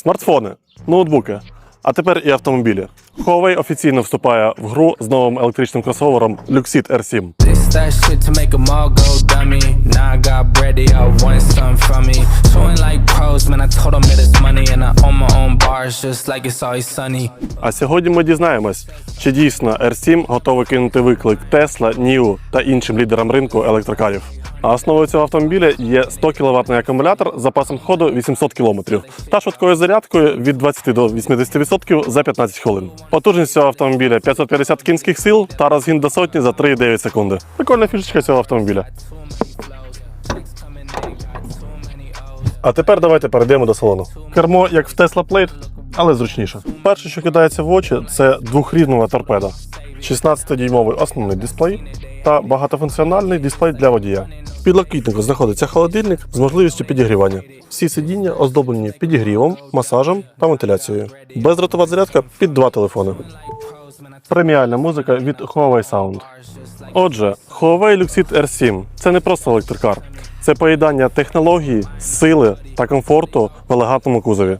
смартфони, ноутбуки, а тепер і автомобілі. Huawei офіційно вступає в гру з новим електричним кросовером Luxit R7. А сьогодні ми дізнаємось, чи дійсно R7 готовий кинути виклик Tesla, NIO та іншим лідерам ринку електрокарів. А основою цього автомобіля є 100 кВт акумулятор з запасом ходу 800 км та швидкою зарядкою від 20 до 80% за 15 хвилин. Потужність цього автомобіля 550 кінських сил та розгін до сотні за 3,9 секунди. Прикольна фішечка цього автомобіля. А тепер давайте перейдемо до салону. Кермо як в Tesla Plate, але зручніше. Перше, що кидається в очі, це двохріднова торпеда. 16-дюймовий основний дисплей та багатофункціональний дисплей для водія. В підлокітнику знаходиться холодильник з можливістю підігрівання. Всі сидіння оздоблені підігрівом, масажем та вентиляцією. Бездротова зарядка під два телефони. Преміальна музика від Huawei Sound. Отже, Huawei Luxit R7 це не просто електрокар, це поєднання технології, сили та комфорту в елегантному кузові.